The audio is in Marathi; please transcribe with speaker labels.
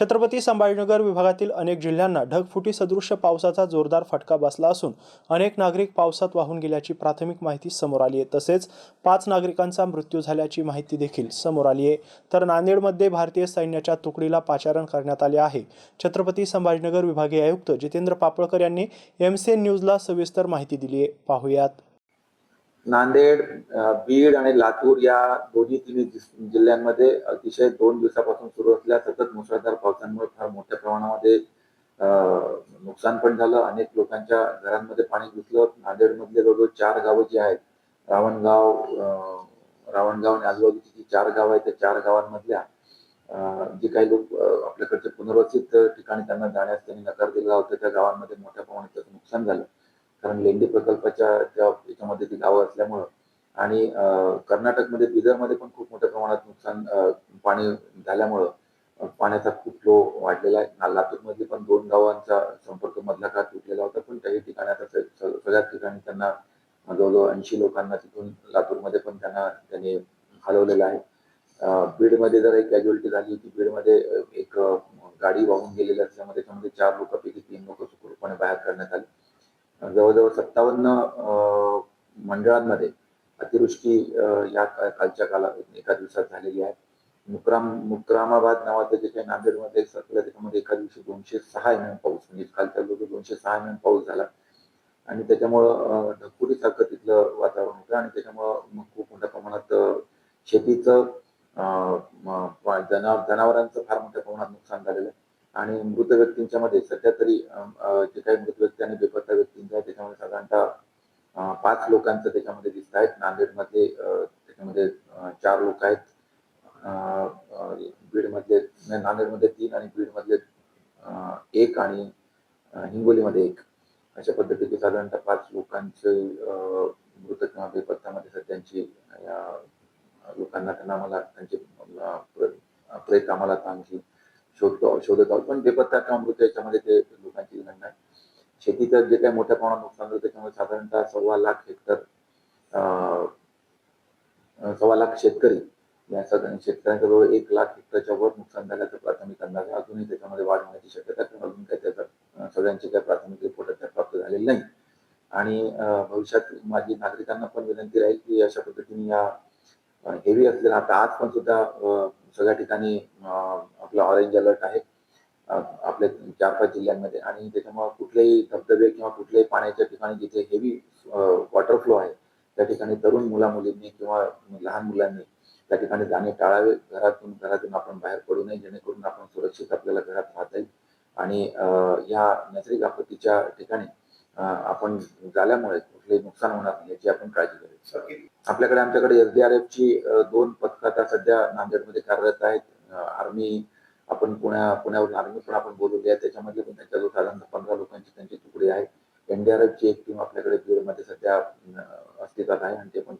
Speaker 1: छत्रपती संभाजीनगर विभागातील अनेक जिल्ह्यांना ढगफुटी सदृश्य पावसाचा जोरदार फटका बसला असून अनेक नागरिक पावसात वाहून गेल्याची प्राथमिक माहिती समोर आली आहे. तसेच पाच नागरिकांचा मृत्यू झाल्याची माहिती देखील समोर आली आहे. तर नांदेडमध्ये भारतीय सैन्याच्या तुकडीला पाचारण करण्यात आले आहे. छत्रपती संभाजीनगर विभागीय आयुक्त जितेंद्र पापळकर यांनी एम सी एन न्यूजला सविस्तर माहिती दिली आहे. पाहुयात.
Speaker 2: नांदेड बीड आणि लातूर या दोन्ही तिन्ही जिल्ह्यांमध्ये अतिशय दोन दिवसापासून सुरू असलेल्या सतत मुसळधार पावसामुळे फार मोठ्या प्रमाणामध्ये नुकसान पण झालं. अनेक लोकांच्या घरांमध्ये पाणी घुसलं. नांदेडमधले जवळजवळ चार गावं जी आहेत रावणगाव रावणगाव आणि आजूबाजूची जी चार गावं आहेत त्या चार गावांमधल्या जे काही लोक आपल्याकडचे पुनर्वसित ठिकाणी त्यांना जाण्यास त्यांनी नकार दिला होता त्या गावांमध्ये मोठ्या प्रमाणात त्याचं नुकसान झालं. कारण लेंडी प्रकल्पाच्या त्या याच्यामध्ये ती गावं असल्यामुळं. आणि कर्नाटकमध्ये बिदरमध्ये पण खूप मोठ्या प्रमाणात नुकसान पाणी झाल्यामुळं पाण्याचा खूप फ्लो वाढलेला आहे. लातूरमध्ये पण दोन गावांचा संपर्क मधला काळ तुटलेला होता पण काही ठिकाणी आता स- सगळ्याच ठिकाणी त्यांना जवळजवळ ऐंशी लोकांना तिथून लातूरमध्ये पण त्यांना त्यांनी हलवलेलं आहे. बीडमध्ये जर एक कॅज्युअलिटी झाली होती बीडमध्ये एक गाडी वाहून गेलेली असल्यामुळे त्याच्यामध्ये चार लोकांपैकी तीन लोक सुखरूपपणे बाहेर करण्यात आली. जवळजवळ सत्तावन्न अं, मंडळांमध्ये अतिवृष्टी या कालच्या काला एका दिवसात झालेली आहे. मुक्राम मुक्रामाबाद नावाचं जे काही नांदेडमध्ये सरकलं त्याच्यामध्ये एका दिवशी दोनशे सहा एम एम पाऊस म्हणजे कालच्या जवळ दोनशे सहा एम एम पाऊस झाला. आणि त्याच्यामुळं ढगफुटीसारखं तिथलं वातावरण होतं आणि त्याच्यामुळं मग खूप मोठ्या प्रमाणात शेतीचं अं, जनावर जनावरांचं फार मोठ्या प्रमाणात नुकसान झालेलं आहे. आणि मृत व्यक्तींच्या मध्ये सध्या तरी जे काही मृत व्यक्ती आणि बेपत्ता व्यक्ती साधारणतः पाच लोकांचं त्याच्यामध्ये दिसत आहेत. नांदेडमधले त्याच्यामध्ये चार लोक आहेत. बीडमधले नांदेडमध्ये तीन आणि बीडमधले एक आणि हिंगोलीमध्ये एक. अशा पद्धतीचे साधारणतः पाच लोकांचे मृत किंवा बेपत्तामध्ये सध्यांची या लोकांना त्यांना आम्हाला त्यांचे प्र- प्रेत आम्हाला त्यांची शोधतो शोधत आहोत. पण बेपत्ता किंवा मृत याच्यामध्ये ते लोकांची गणना आहे. शेतीचं जे काही मोठ्या प्रमाणात नुकसान झालं त्याच्यामुळे साधारणतः सव्वा लाख हेक्टर सव्वा लाख शेतकरी या सगळ्या शेतकऱ्यांच्या जवळ एक लाख हेक्टरच्या वर नुकसान झाल्याचं प्राथमिक अंदाज आहे. अजूनही त्याच्यामध्ये वाढ होण्याची शक्यता कारण अजून काही त्याचा सगळ्यांचे काही प्राथमिक रिपोर्ट अद्याप प्राप्त झालेले नाही. आणि भविष्यात माझी नागरिकांना पण विनंती राहील की अशा पद्धतीने या हेवी असलेला आता आज पण सुद्धा सगळ्या ठिकाणी आपला ऑरेंज अलर्ट आहे. चार पाच जिल्ह्यांमध्ये. आणि त्याच्यामुळे कुठलेही धबधबे किंवा कुठल्याही पाण्याच्या ठिकाणी जिथे हेवी वॉटर फ्लो आहे त्या ठिकाणी तरुण मुला मुलींनी किंवा लहान मुलांनी त्या ठिकाणी जाणे टाळावे. घरातून घरातून आपण बाहेर पडू नये. जेणेकरून आपण सुरक्षित आपल्याला घरात राहता येईल. आणि या नैसर्गिक आपत्तीच्या ठिकाणी आपण झाल्यामुळे कुठलेही नुकसान होणार नाही याची आपण काळजी घ्यावी. आपल्याकडे आमच्याकडे एसडीआरएफ ची दोन पथकं आता सध्या नांदेडमध्ये कार्यरत आहेत. आर्मी आपण पुण्या पुण्यावरून आर्मी पण आपण बोलवली आहे त्याच्यामध्ये पण त्यांच्या साधारणतः पंधरा लोकांची त्यांची तुकडी आहे एनडीआरएफ ची एक टीम आपल्याकडे बीडमध्ये सध्या अस्तित्वात आहे आणि ते पण